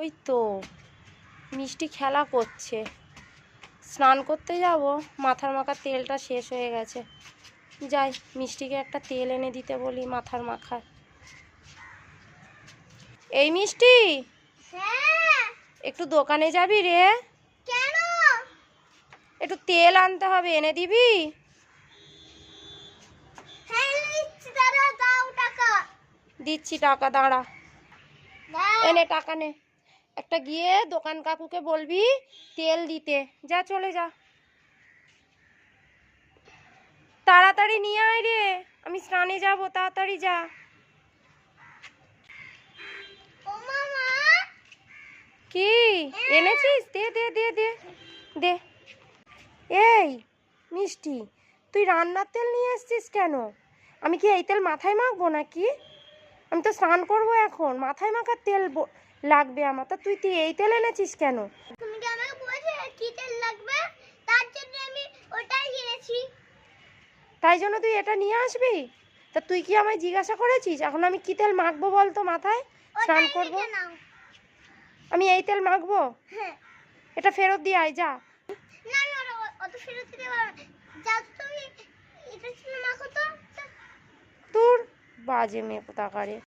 ওই তো মিষ্টি খেলা করছে। স্নান করতে যাব মাথার মাখার তেলটা শেষ হয়ে গেছে। যাই মিষ্টিকে একটা তেল এনে দিতে বলি মাথার মাখার এই মিষ্টি একটু দোকানে যাবি রে? কেন? একটু তেল আনতে হবে এনে দিবি? হ্যাঁ দিচ্ছি টাকা। দাঁড়া। এনে টাকা নে। একটা গিয়ে দোকান কাকুকে বলবি তেল দিতে। যা চলে যা। তাড়াতাড়ি নিয়ে আয় রে। আমি স্নানে যাব তাড়াতাড়ি যা। কি? এনেছিস? দে দে দে দে দে। এই মিষ্টি তুই রান্নার তেল নিয়ে এসছিস কেন? আমি কি এই তেল মাথায় মাখবো নাকি? আমি তো স্নান করব এখন। মাথায় মাখার তেল লাগবে আমার। তা তুই তুই এই তেল এনেছিস কেন? তুমি কি আমাকে বলেছ কি তেল লাগবে? তার জন্য আমি ওটাই কিনেছি তাই জন্য তুই এটা নিয়ে আসবি? তা তুই কি আমায় জিজ্ঞাসা করেছিস? এখন আমি কি তেল মাখবো বলতো মাথায়? স্নান করব? আমি এই তেল মাখবো? হ্যাঁ। এটা ফেরত দিয়ে আয় যা। না আমি অত ফেরত দিতে পারব না যাও তো তুমি এটা ছিল মাখো তো তোর বাজে মেয়ে কোথাকারে